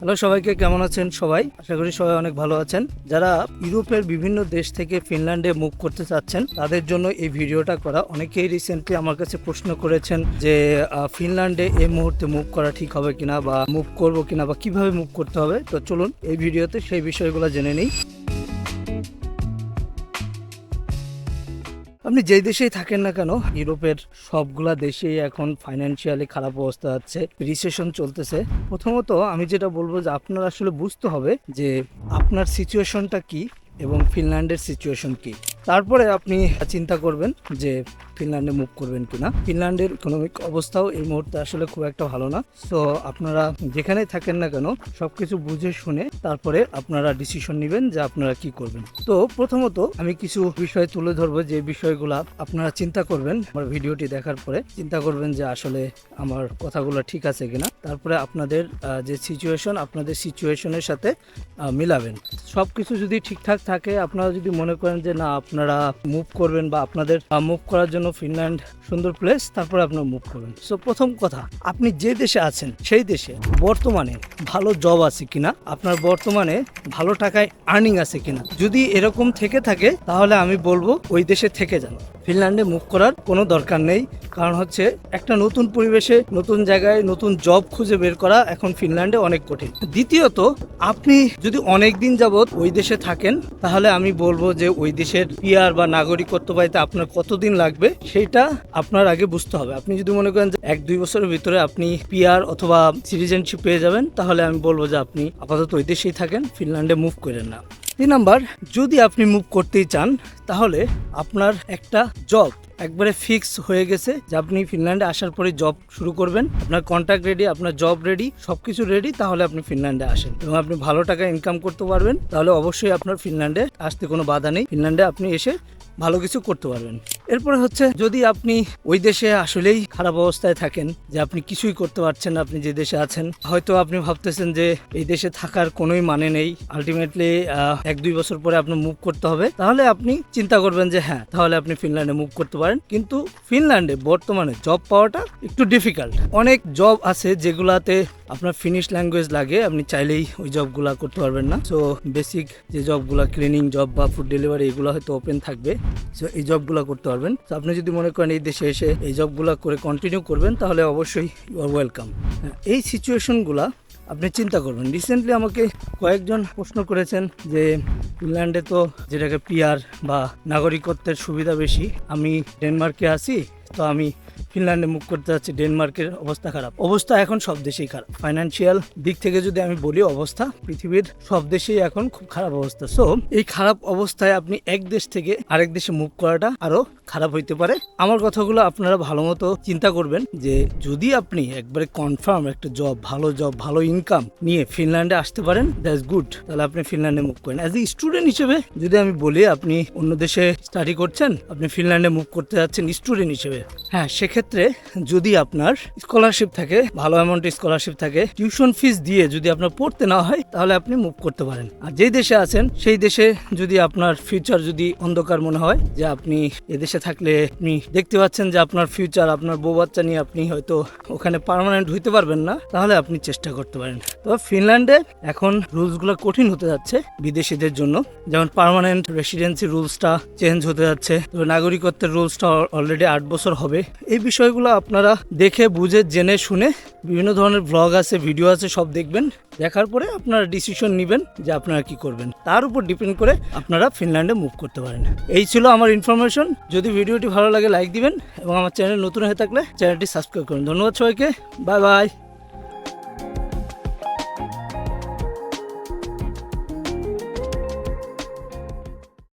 Hello সবাইকে, কেমন আছেন সবাই? আশা করি সবাই অনেক ভালো আছেন। যারা ইউরোপের বিভিন্ন দেশ থেকে ফিনল্যান্ডে মুভ করতে চাচ্ছেন, তাদের জন্য এই ভিডিওটা করা। অনেকেই রিসেন্টলি আমার কাছে প্রশ্ন করেছেন যে ফিনল্যান্ডে এই মুহূর্তে মুভ করা ঠিক হবে কিনা বা মুভ করব কিনা বা কীভাবে মুভ করতে হবে? তো চলুন এই ভিডিওতে সেই বিষয়গুলো জেনে নিই। আপনি যেই দেশেই থাকেন না কেন, ইউরোপের সবগুলা দেশেই এখন ফাইন্যান্সিয়ালি খারাপ অবস্থা আছে রিসেশন চলতেছে। প্রথমত আমি যেটা বলব যে আপনার আসলে বুঝতে হবে যে আপনার সিচুয়েশনটা কি এবং ফিনল্যান্ডের সিচুয়েশন কি। তারপরে আপনি চিন্তা করবেন যে ফিনল্যান্ডে মুভ করবেন কিনা? ফিনল্যান্ডের ইকোনমিক অবস্থাও এই মুহূর্তে আসলে খুব একটা ভালো না। সো আপনারা যেখানেই থাকেন না কেন সব কিছু বুঝে শুনে তারপরে আপনারা ডিসিশন নেবেন যে আপনারা কি করবেন। তো, প্রথমত আমি কিছু বিষয় তুলে ধরবো যে বিষয়গুলো আপনারা চিন্তা করবেন। আমার ভিডিওটি দেখার পরে চিন্তা করবেন যে আসলে আমার কথাগুলো ঠিক আছে কিনা। তারপরে আপনাদের যে সিচুয়েশন আপনাদের সিচুয়েশনের সাথে মিলাবেন। সব কিছু যদি ঠিকঠাক থাকে, আপনারা যদি মনে করেন যে না, আপনারা মুভ করবেন বা আপনাদের মুভ করার জন্য ফিনল্যান্ড সুন্দর প্লেস তারপরে আপনার মুভ করবেন সো প্রথম কথা, আপনি যে দেশে আছেন, সেই দেশে বর্তমানে ভালো জব আছে কিনা, আপনার বর্তমানে ভালো টাকায় আর্নিং আছে কিনা, যদি এরকম থেকে থাকে, তাহলে আমি বলব ওই দেশে থেকে যান। ফিনল্যান্ডে মুভ করার কোনো দরকার নেই। কারণ হচ্ছে একটা নতুন পরিবেশে, নতুন জায়গায়, নতুন জব খুঁজে বের করা এখন ফিনল্যান্ডে অনেক কঠিন। দ্বিতীয়ত, আপনি যদি অনেক দিন যাবৎ ওই দেশে থাকেন, তাহলে আমি বলব যে ওই দেশের পিআর বা নাগরিকত্ব পাইতে আপনার কতদিন লাগবে, সেটা আপনার আগে বুঝতে হবে। আপনি যদি মনে করেন যে এক দুই বছরের ভিতরে আপনি পিআর অথবা সিটিজেনশিপ পেয়ে যাবেন, তাহলে আমি বলব যে আপনি আপাতত ওই দেশেই থাকেন, ফিনল্যান্ডে মুভ করেন না। তিন নাম্বার, যদি আপনি মুভ করতেই চান, তাহলে আপনার একটা জব একবারে ফিক্স হয়ে গেছে, যে আপনি ফিনল্যান্ডে আসার পরে জব শুরু করবেন। আপনার কন্ট্যাক্ট রেডি আপনার জব রেডি সব কিছু রেডি তাহলে আপনি ফিনল্যান্ডে আসেন। এবং আপনি ভালো টাকা ইনকাম করতে পারবেন, তাহলে অবশ্যই আপনার ফিনল্যান্ডে আসতে কোনো বাধা নেই। ফিনল্যান্ডে আপনি এসে ভালো কিছু করতে পারবেন। এরপরে হচ্ছে যদি আপনি ওই দেশে আসলেই খারাপ অবস্থায় থাকেন যে আপনি কিছুই করতে পারছেন আপনি যে দেশে আছেন, হয়তো আপনি ভাবতেছেন যে এই দেশে থাকার কোনোই মানে নেই। আলটিমেটলি এক দুই বছর পরে আপনার মুভ করতে হবে। তাহলে আপনি চিন্তা করবেন যে হ্যাঁ তাহলে আপনি ফিনল্যান্ডে মুভ করতে পারেন। কিন্তু ফিনল্যান্ডে বর্তমানে জব পাওয়াটা একটু ডিফিকাল্ট অনেক জব আছে যেগুলাতে আপনার ফিনিশ ল্যাঙ্গুয়েজ লাগে, আপনি চাইলেই ওই জবগুলা করতে পারবেন না। সো বেসিক যে জবগুলা ক্লিনিং জব বা ফুড ডেলিভারি এগুলো হয়তো ওপেন থাকবে। সো এই জবগুলো করতে পারবেন। তো আপনি যদি মনে করেন এই দেশে এসে এই জবগুলো করে কন্টিনিউ করবেন, তাহলে অবশ্যই ইউর ওয়েলকাম এই সিচুয়েশনগুলা আপনি চিন্তা করবেন। রিসেন্টলি আমাকে কয়েকজন প্রশ্ন করেছেন যে, ইংল্যান্ডে তো যেটাকে পিয়ার বা নাগরিকত্বের সুবিধা বেশি, আমি ডেনমার্কে আছি, তো আমি ফিনল্যান্ডে মুখ করতে যাচ্ছি, ডেনমার্কের অবস্থা খারাপ। অবস্থা এখন সব দেশেই খারাপ। ফাইন্যান্সিয়াল দিক থেকে যদি আমি বলি অবস্থা, পৃথিবীর সব দেশেই এখন খুব খারাপ অবস্থা। সো এই খারাপ অবস্থায় আপনি এক দেশ থেকে আরেক দেশে মুভ করাটা আরও খারাপ হইতে পারে। আমার কথাগুলো আপনারা ভালো মতো চিন্তা করবেন যে, যদি আপনি একবারে কনফার্ম একটা জব ভালো জব ভালো ইনকাম নিয়ে ফিনল্যান্ডে আসতে পারেন দ্যাটস গুড তাহলে আপনি ফিনল্যান্ডে মুভ করেন। অ্যাজ এ স্টুডেন্ট হিসেবে যদি আমি বলি আপনি অন্য দেশে স্টাডি করছেন, আপনি ফিনল্যান্ডে মুভ করতে যাচ্ছেন স্টুডেন্ট হিসেবে। হ্যাঁ সেক্ষেত্রে যদি আপনার স্কলারশিপ থাকে, ভালো অ্যামাউন্টের স্কলারশিপ থাকে টিউশন ফিস দিয়ে যদি আপনার পড়তে না হয়, তাহলে আপনি মুভ করতে পারেন। আর যেই দেশে আছেন, সেই দেশে যদি আপনার ফিউচার যদি অন্ধকার মনে হয়, যে আপনি এদেশে থাকলে আপনি দেখতে পাচ্ছেন যে আপনার ফিউচার আপনার বউ বাচ্চা নিয়ে আপনি হয়তো ওখানে পার্মানেন্ট হইতে পারবেন না, তাহলে আপনি চেষ্টা করতে পারেন। তো ফিনল্যান্ডে এখন রুলসগুলো কঠিন হতে যাচ্ছে বিদেশিদের জন্য। যেমন পার্মানেন্ট রেসিডেন্সি রুলসটা চেঞ্জ হতে যাচ্ছে। তো নাগরিকত্বের রুলসটা অলরেডি আট বছর হবে। এই বিষয়গুলো আপনারা দেখে, বুঝে, জেনে, শুনে বিভিন্ন ধরনের ব্লগ আছে ভিডিও আছে, সব দেখবেন। দেখার পরে আপনারা ডিসিশন নেবেন যে আপনারা কি করবেন। তার উপর ডিপেন্ড করে আপনারা ফিনল্যান্ডে মুভ করতে পারেন। এই ছিল আমার ইনফরমেশন যদি ভিডিওটি ভালো লাগে লাইক দিবেন এবং আমার চ্যানেল নতুন হয়ে থাকলে চ্যানেলটি সাবস্ক্রাইব করুন। ধন্যবাদ সবাইকে। Bye bye